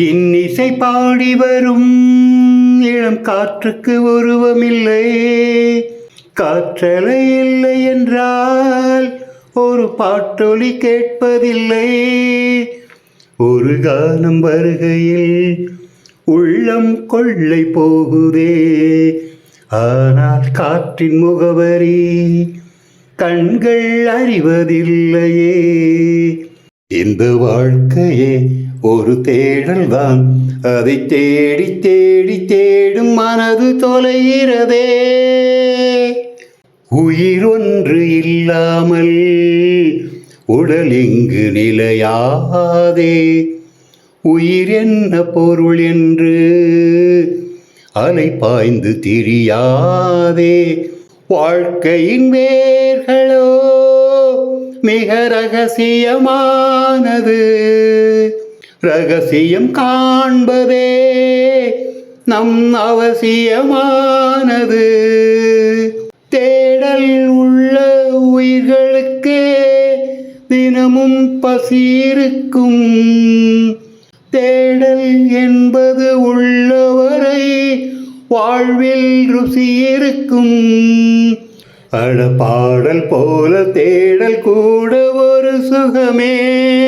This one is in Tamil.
இன்னிசை பாடி வரும். இளம் காற்றுக்கு உருவமில்லை. காற்றலை இல்லை என்றால் ஒரு பாட்டொலி கேட்பதில்லை. ஒரு கானம் வருகையில் உள்ளம் கொள்ளை போகுதே. ஆனால் காற்றின் முகவரி கண்கள் அறிவதில்லையே. இந்த வாழ்க்கையே ஒரு தேடல் தான் அதை தேடி தேடி தேடும் மனது தொலைகிறதே. உயிர் ஒன்று இல்லாமல் உடல் இங்கு நிலையாதே. உயிர் என்ன பொருள் என்று அலை பாய்ந்து திரியாதே. வாழ்க்கையின் வேர்களோ மிக ரகசியமானது. ரகசியம் காண்பதே நம் அவசியமானது. தேடல் உள்ள உயிர்களுக்கே தினமும் பசியிருக்கும். தேடல் என்பது உள்ளவரை வாழ்வில் ருசியிருக்கும். அட பாடல் போல தேடல் கூட ஒரு சுகமே.